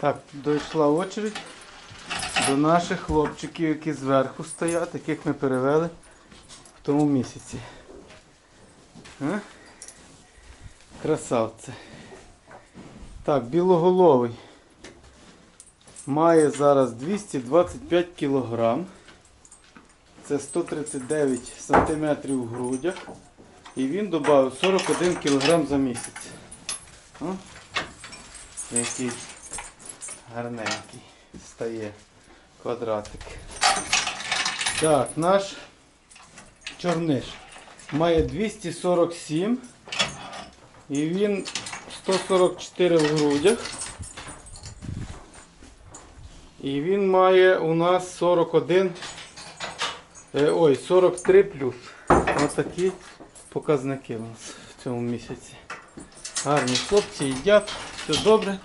Так, дійшла очередь до наших хлопчиків, які зверху стоять, яких ми перевели в тому місяці. А? Красавці. Так, білоголовий. Має зараз 225 кг. Це 139 см в грудях. І він додав 41 кг за місяць. О, який гарненький стає квадратик. Так, наш чорниш має 247 і він 144 в грудях. І він має у нас 41, е, ой, 43 плюс. Ось такі показники у нас в цьому місяці. Гарні хлопці їдять, все добре,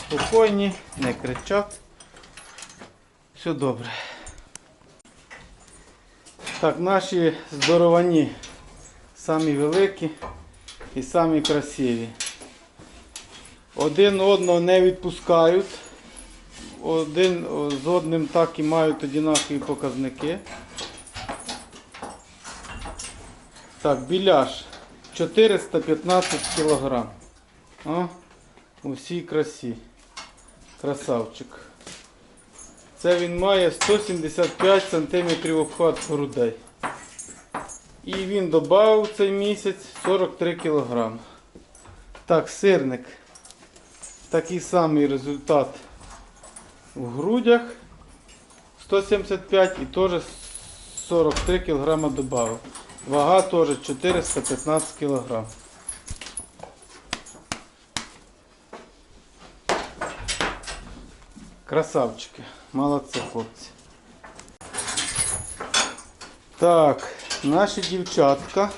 спокійні, не кричать. Все добре. Так, наші здоровані, самі великі і самі красиві. Один одного не відпускають. Один з одним так і мають однакові показники. Так, біляш 415 кг. О, у всій красі. Красавчик. Це він має 175 см обхват грудей. І він додав цей місяць 43 кг. Так, сирник. Такий самий результат в грудях 175 і теж 43 кг додав. Вага теж 415 кг. Красавчики, молодці хлопці. Так, наші дівчатка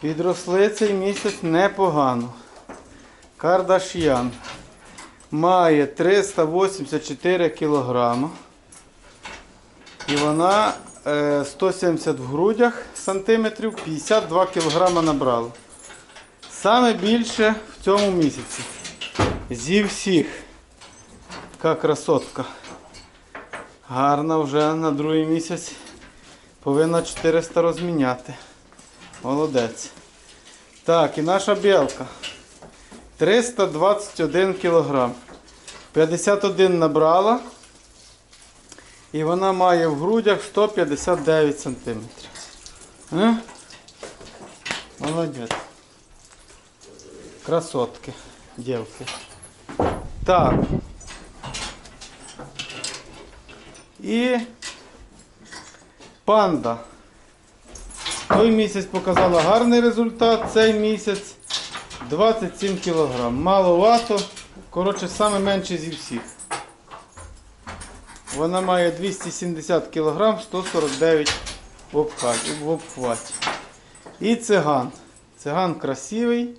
підросли цей місяць непогано. Кардаш'ян має 384 кг. І вона е, 170 в грудях сантиметрів, 52 кг набрала. Саме більше в цьому місяці. Зі всіх. Така красотка. Гарна вже на другий місяць. Повинна 400 розміняти. Молодець. Так, і наша білка. 321 кг. 51 набрала. І вона має в грудях 159 см. Е? Молодець. Красотки, дівки. Так. І панда. Той місяць показала гарний результат, цей місяць 27 кг. Маловато. Коротше, саме менше зі всіх. Вона має 270 кг, 149 в обхваті. В обхваті. І циган. Циган красивий.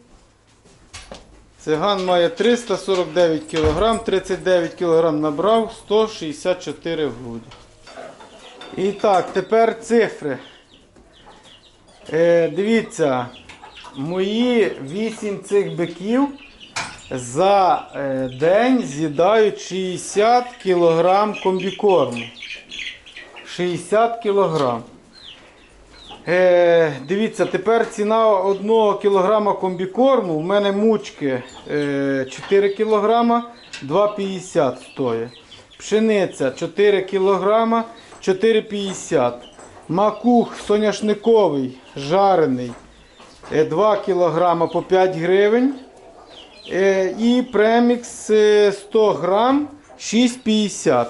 Циган має 349 кг, 39 кг набрав, 164 в груді. І так, тепер цифри. Е, дивіться, мої 8 цих биків за е, день з'їдають 60 кг комбікорму. 60 кг. Е, дивіться, тепер ціна 1 кг комбікорму. У мене мучки е, 4 кг, 2,50 стоїть. Пшениця 4 кг, 4,50. Макух соняшниковий, жарений е, 2 кг по 5 гривень. Е, І премікс е, 100 грам 6,50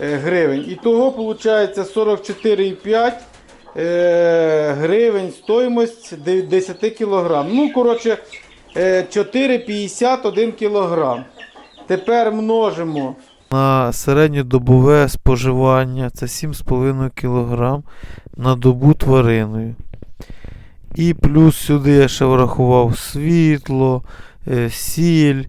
е, гривень. І того виходить 44,5 е, гривень стоїмость де- 10 кг. Ну, коротше, е, 4,51 кг. Тепер множимо. На середньодобове споживання це 7,5 кг на добу твариною. І плюс сюди я ще врахував світло, е, сіль,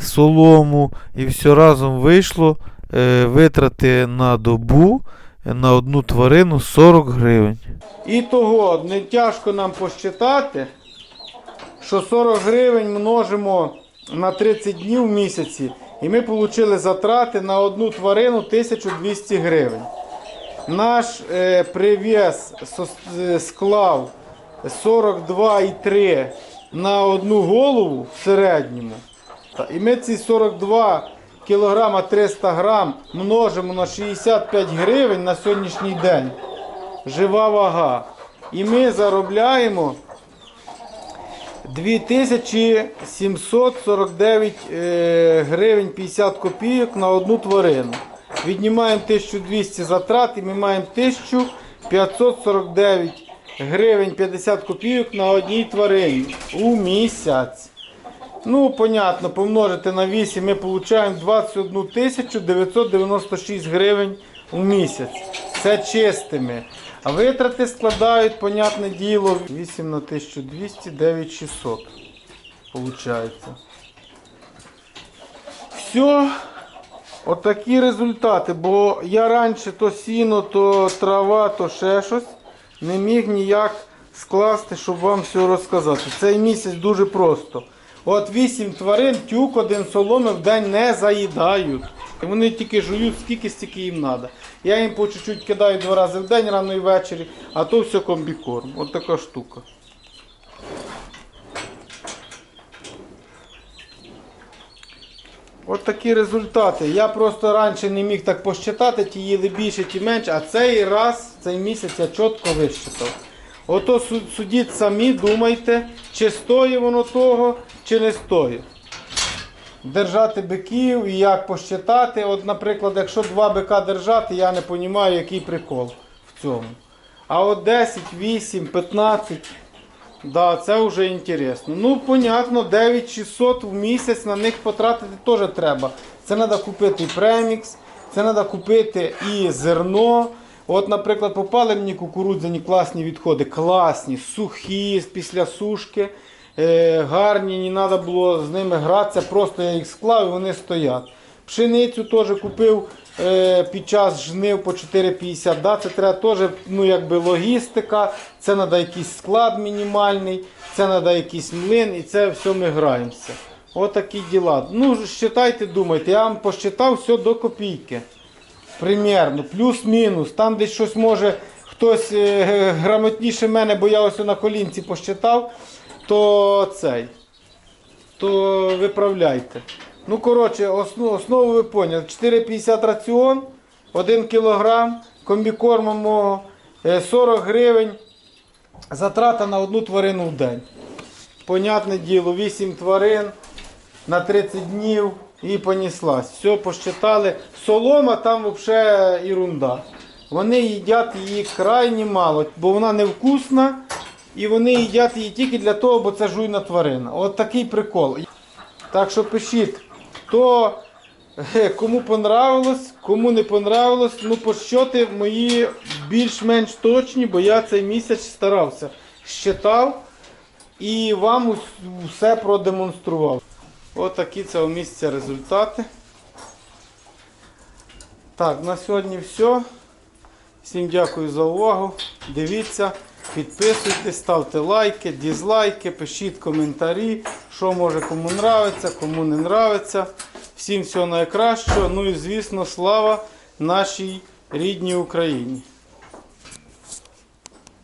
солому. І все разом вийшло е, витрати на добу е, на одну тварину 40 гривень. І того не тяжко нам посчитати, що 40 гривень множимо на 30 днів в місяці І ми отримали затрати на одну тварину 1200 гривень. Наш е, привіз е, склав 42,3 на одну голову в середньому. І ми ці 42 кілограма 300 грам множимо на 65 гривень на сьогоднішній день. Жива вага. І ми заробляємо 2749 е, гривень 50 копійок на одну тварину. Віднімаємо 1200 затрат і ми маємо 1549 гривень 50 копійок на одній тварині у місяць. Ну, понятно, помножити на 8 ми отримуємо 21 996 гривень у місяць. Це чистими. А витрати складають, понятне діло, 8 на 1200, 9600. Получається. Все. Отакі результати. Бо я раніше то сіно, то трава, то ще щось не міг ніяк скласти, щоб вам все розказати. Цей місяць дуже просто. От 8 тварин, тюк, один соломи в день не заїдають. Вони тільки жують скільки, стільки їм треба. Я їм по чуть-чуть кидаю два рази в день, рано і ввечері, а то все комбікорм. От така штука. От такі результати. Я просто раніше не міг так посчитати, ті їли більше, ті менше, а цей раз, цей місяць я чітко висчитав. Ото судіть самі, думайте, чи стоїть воно того, чи не стоїть. Держати биків і як посчитати. От, наприклад, якщо два бика держати, я не розумію, який прикол в цьому. А от 10, 8, 15. Да, це вже інтересно. Ну, понятно, 9600 в місяць на них потратити теж треба. Це треба купити і премікс, це треба купити і зерно. От, наприклад, попали мені кукурудзяні класні відходи, класні, сухі після сушки, е, гарні, не треба було з ними гратися, просто я їх склав і вони стоять. Пшеницю теж купив е, під час жнив по 4,50. Да, це треба теж ну, якби логістика, це треба якийсь склад мінімальний, це треба якийсь млин і це все ми граємося. Отакі діла. Ну, считайте, думайте, я вам посчитав все до копійки. Примірно, плюс-мінус. Там десь щось може хтось е, грамотніше мене, бо я ось на колінці посчитав, то цей. То виправляйте. Ну, коротше, основу, основу ви поняли. 4,50 раціон, 1 кілограм, комбікорму мого, е, 40 гривень. Затрата на одну тварину в день. Понятне діло, 8 тварин на 30 днів і поніслась. Все посчитали. Солома там взагалі ерунда. Вони їдять її крайні мало, бо вона невкусна. І вони їдять її тільки для того, бо це жуйна тварина. От такий прикол. Так що пишіть, хто е, кому понравилось, кому не понравилось. Ну, подсчоти мої більш-менш точні, бо я цей місяць старався. Щитав і вам ус- все продемонстрував. Отакі це у місяця результати. Так, на сьогодні все. Всім дякую за увагу. Дивіться, підписуйтесь, ставте лайки, дізлайки, пишіть коментарі, що може кому нравиться, кому не нравиться. Всім всього найкращого. Ну і звісно, слава нашій рідній Україні.